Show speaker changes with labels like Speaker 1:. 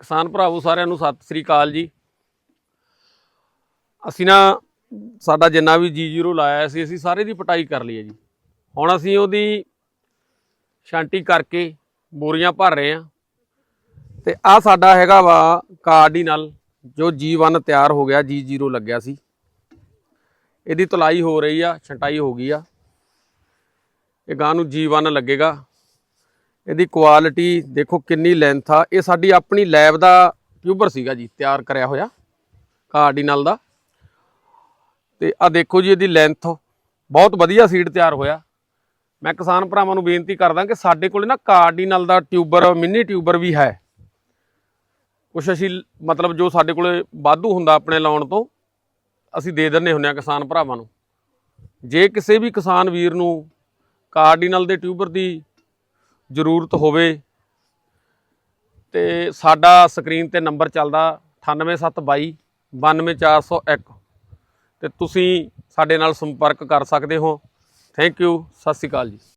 Speaker 1: ਕਿਸਾਨ ਭਰਾਵੋ ਸਾਰਿਆਂ ਨੂੰ ਸਤਿ ਸ੍ਰੀ ਅਕਾਲ ਜੀ। ਅਸੀਂ ਨਾ ਸਾਡਾ ਜਿੰਨਾ ਵੀ ਜੀ ਜੀਰੋ ਲਾਇਆ ਸੀ, ਅਸੀਂ ਸਾਰੇ ਦੀ ਪਟਾਈ ਕਰ ਲਈ ਹੈ ਜੀ। ਹੁਣ ਅਸੀਂ ਉਹਦੀ ਛਾਂਟੀ ਕਰਕੇ ਬੋਰੀਆਂ ਭਰ ਰਹੇ ਆ ਤੇ ਆ ਸਾਡਾ ਹੈਗਾ ਵਾ ਕਾਰਡੀਨਲ ਜੋ ਜੀ1 ਤਿਆਰ ਹੋ ਗਿਆ ਜੀ0 ਲੱਗਿਆ ਸੀ। ਇਹਦੀ ਤੁਲਾਈ ਹੋ ਰਹੀ ਆ, ਛਟਾਈ ਹੋ ਗਈ ਆ। ਇਹ ਗਾਂ ਨੂੰ ਜੀ1 ਲੱਗੇਗਾ। ਇਹਦੀ ਕੁਆਲਿਟੀ ਦੇਖੋ ਕਿੰਨੀ ਲੈਂਥ ਆ। ਇਹ ਸਾਡੀ ਆਪਣੀ ਲੈਬ ਦਾ ਟਿਊਬਰ ਸੀਗਾ ਜੀ, ਤਿਆਰ ਕਰਿਆ ਹੋਇਆ ਕਾਰਡੀਨਲ ਦਾ। ਤੇ ਆ ਦੇਖੋ ਜੀ ਇਹਦੀ ਲੈਂਥ ਬਹੁਤ ਵਧੀਆ ਸੀਡ ਤਿਆਰ ਹੋਇਆ। ਮੈਂ ਕਿਸਾਨ ਭਰਾਵਾਂ ਨੂੰ ਬੇਨਤੀ ਕਰਦਾ ਕਿ ਸਾਡੇ ਕੋਲ ਨਾ ਕਾਰਡੀਨਲ ਦਾ ਟਿਊਬਰ ਮਿੰਨੀ ਟਿਊਬਰ ਵੀ ਹੈ। ਕੁਛ ਅਸੀਂ ਮਤਲਬ ਜੋ ਸਾਡੇ ਕੋਲੇ ਵਾਧੂ ਹੁੰਦਾ ਆਪਣੇ ਲਾਉਣ ਤੋਂ, ਅਸੀਂ ਦੇ ਦਿੰਨੇ ਹੁੰਨੇ ਆ ਕਿਸਾਨ ਭਰਾਵਾਂ ਨੂੰ। ਜੇ ਕਿਸੇ ਵੀ ਕਿਸਾਨ ਵੀਰ ਨੂੰ ਕਾਰਡੀਨਲ ਦੇ ਟਿਊਬਰ ਦੀ ਜ਼ਰੂਰਤ ਹੋਵੇ ਤੇ ਸਾਡਾ ਸਕਰੀਨ ਤੇ ਨੰਬਰ ਚੱਲਦਾ 98722 92401 ਤੇ ਤੁਸੀਂ ਸਾਡੇ ਨਾਲ ਸੰਪਰਕ ਕਰ ਸਕਦੇ ਹੋ। ਥੈਂਕ ਯੂ ਸਤਿ ਸ਼੍ਰੀ ਅਕਾਲ ਜੀ।